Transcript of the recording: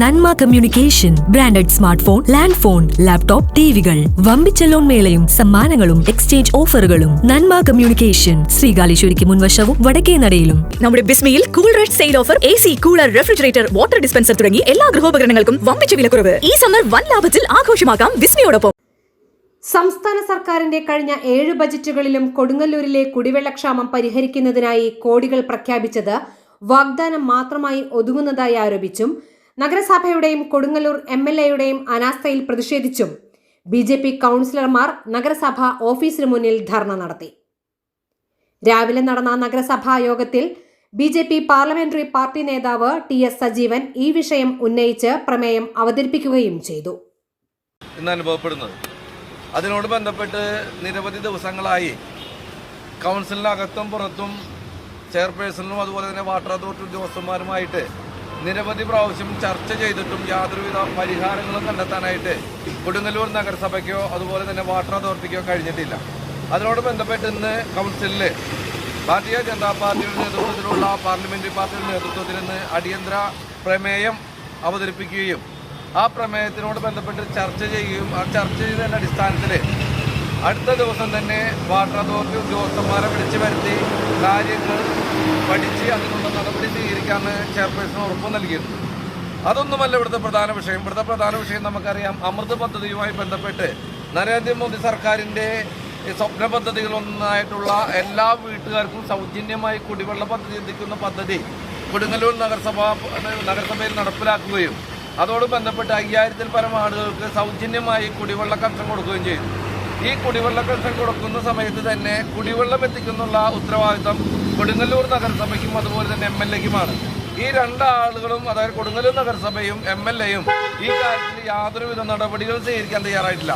Nanma communication branded smart phone land phone laptop ടിവികൾ. വമ്പിച്ച loan മേളയും സമ്മാനങ്ങളും exchange ഓഫറുകളും. നന്മ കമ്മ്യൂണിക്കേഷൻ ശ്രീകാലേശ്വരിക്ക് മുൻവശവും വടക്കേ നടയിലും. നമ്മുടെ ബിസ്മിയിൽ cool red sale offer A C cooler refrigerator water dispenser തുടങ്ങി എല്ലാ ഗൃഹോപകരണങ്ങൾക്കും വമ്പിച്ച വിലക്കുറവ്. ഈ സമ്മർ വൻ ലാഭത്തിൽ ആഘോഷമാക്കാം ബിസ്മിയോടൊപ്പം. സംസ്ഥാന സർക്കാരിന്റെ കഴിഞ്ഞ ഏഴ് ബജറ്റുകളിലും കൊടുങ്ങല്ലൂരിലെ കുടിവെള്ളക്ഷാമം പരിഹരിക്കുന്നതിനായി കോടികൾ പ്രഖ്യാപിച്ചത് വാഗ്ദാനം മാത്രമായി ഒതുങ്ങുന്നതായി ആരോപിച്ചും നഗരസഭയുടെയും കൊടുങ്ങല്ലൂർ എം എൽ എയുടെയും അനാസ്ഥയിൽ പ്രതിഷേധിച്ചും ബി ജെ പി കൗൺസിലർമാർ നഗരസഭ ഓഫീസിന് മുന്നിൽ ധർണ നടത്തി. രാവിലെ നടന്ന നഗരസഭാ യോഗത്തിൽ B J P parliamentary party നേതാവ് ടി എസ് സജീവൻ ഈ വിഷയം ഉന്നയിച്ച് പ്രമേയം അവതരിപ്പിക്കുകയും ചെയ്തു. അതിനോട് ബന്ധപ്പെട്ട് നിരവധി ദിവസങ്ങളായി കൗൺസിലിനകത്തും പുറത്തും ചെയർപേഴ്സണും അതുപോലെ തന്നെ വാട്ടർ അതോറിറ്റി ഉദ്യോഗസ്ഥന്മാരുമായിട്ട് നിരവധി പ്രാവശ്യം ചർച്ച ചെയ്തിട്ടും യാതൊരുവിധ പരിഹാരങ്ങളും കണ്ടെത്താനായിട്ട് കൊടുങ്ങല്ലൂർ നഗരസഭയ്ക്കോ അതുപോലെ തന്നെ വാട്ടർ അതോറിറ്റിക്കോ കഴിഞ്ഞിട്ടില്ല. അതിനോട് ബന്ധപ്പെട്ട് ഇന്ന് കൗൺസിലിൽ ഭാരതീയ ജനതാ പാർട്ടിയുടെ നേതൃത്വത്തിലുള്ള പാർലമെന്ററി പാർട്ടിയുടെ നേതൃത്വത്തിൽ ഇന്ന് അടിയന്തര പ്രമേയം അവതരിപ്പിക്കുകയും ആ പ്രമേയത്തിനോട് ബന്ധപ്പെട്ട് ചർച്ച ചെയ്യുകയും ആ ചർച്ച ചെയ്തതിന്റെ അടിസ്ഥാനത്തിൽ അടുത്ത ദിവസം തന്നെ വാട്ടർ അതോറിറ്റി ഉദ്യോഗസ്ഥന്മാരെ വിളിച്ചു വരുത്തി കാര്യങ്ങൾ പഠിച്ച് അതിനുള്ള നടപടി സ്വീകരിക്കാമെന്ന് ചെയർപേഴ്സൺ ഉറപ്പ് നൽകിയിട്ടുണ്ട്. അതൊന്നുമല്ല ഇവിടുത്തെ പ്രധാന വിഷയം. ഇവിടുത്തെ പ്രധാന വിഷയം നമുക്കറിയാം അമൃത് പദ്ധതിയുമായി ബന്ധപ്പെട്ട് നരേന്ദ്രമോദി സർക്കാരിന്റെ സ്വപ്ന പദ്ധതികളൊന്നായിട്ടുള്ള എല്ലാ വീട്ടുകാർക്കും സൗജന്യമായി കുടിവെള്ള പദ്ധതി എത്തിക്കുന്ന പദ്ധതി കൊടുങ്ങല്ലൂർ നഗരസഭ നഗരസഭയിൽ നടപ്പിലാക്കുകയും അതോട് ബന്ധപ്പെട്ട് അയ്യായിരത്തിൽ പരം ആളുകൾക്ക് സൗജന്യമായി കുടിവെള്ള കണക്ഷൻ കൊടുക്കുകയും ചെയ്തു. ഈ കുടിവെള്ള കണക്ഷൻ കൊടുക്കുന്ന സമയത്ത് തന്നെ കുടിവെള്ളം എത്തിക്കുന്നുള്ള ഉത്തരവാദിത്തം കൊടുങ്ങല്ലൂർ നഗരസഭയ്ക്കും അതുപോലെ തന്നെ എം എൽ എക്കുമാണ്. ഈ രണ്ടാളുകളും അതായത് കൊടുങ്ങല്ലൂർ നഗരസഭയും എം എൽ എയും ഈ കാര്യത്തിൽ യാതൊരുവിധ നടപടികളും സ്വീകരിക്കാൻ തയ്യാറായിട്ടില്ല.